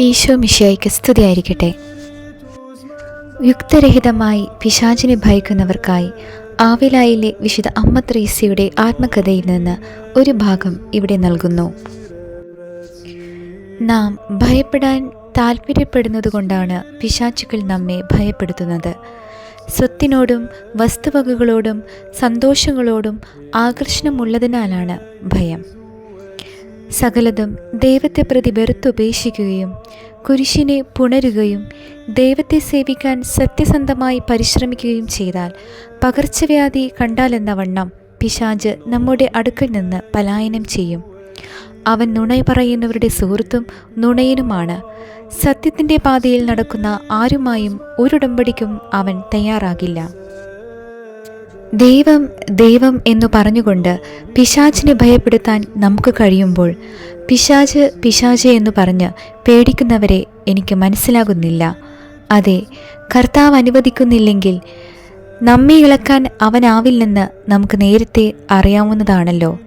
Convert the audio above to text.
ഈശോ മിഷ്യായിക്ക് സ്തുതിയായിരിക്കട്ടെ. യുക്തരഹിതമായി പിശാചിനെ ഭയക്കുന്നവർക്കായി ആവിലായിലെ വിശുദ്ധ അമ്മ ത്രേസ്യയുടെ ആത്മകഥയിൽ നിന്ന് ഒരു ഭാഗം ഇവിടെ നൽകുന്നു. നാം ഭയപ്പെടാൻ താല്പര്യപ്പെടുന്നതുകൊണ്ടാണ് പിശാചുക്കൾ നമ്മെ ഭയപ്പെടുത്തുന്നത്. സ്വത്തിനോടും വസ്തുവകകളോടും സന്തോഷങ്ങളോടും ആകർഷണമുള്ളതിനാലാണ് ഭയം. സകലതും ദൈവത്തെ പ്രതി വെറുത്തുപേക്ഷിക്കുകയും കുരിശിനെ പുണരുകയും ദൈവത്തെ സേവിക്കാൻ സത്യസന്ധമായി പരിശ്രമിക്കുകയും ചെയ്താൽ പകർച്ചവ്യാധി കണ്ടാലെന്ന വണ്ണം പിശാജ് നമ്മുടെ അടുക്കൽ നിന്ന് പലായനം ചെയ്യും. അവൻ നുണ പറയുന്നവരുടെ സുഹൃത്തും നുണയനുമാണ്. സത്യത്തിന്റെ പാതയിൽ നടക്കുന്ന ആരുമായും ഒരുടമ്പടിക്കും അവൻ തയ്യാറാകില്ല. ദൈവം ദൈവം എന്നു പറഞ്ഞുകൊണ്ട് പിശാചിനെ ഭയപ്പെടുത്താൻ നമുക്ക് കഴിയുമ്പോൾ പിശാച് പിശാച് എന്ന് പറഞ്ഞ് പേടിക്കുന്നവരെ എനിക്ക് മനസ്സിലാകുന്നില്ല. അതെ കർത്താവ് അനുവദിക്കുന്നില്ലെങ്കിൽ നമ്മെ ഇളക്കാൻ അവനാവില്ലെന്ന് നമുക്ക് നേരത്തെ അറിയാവുന്നതാണല്ലോ.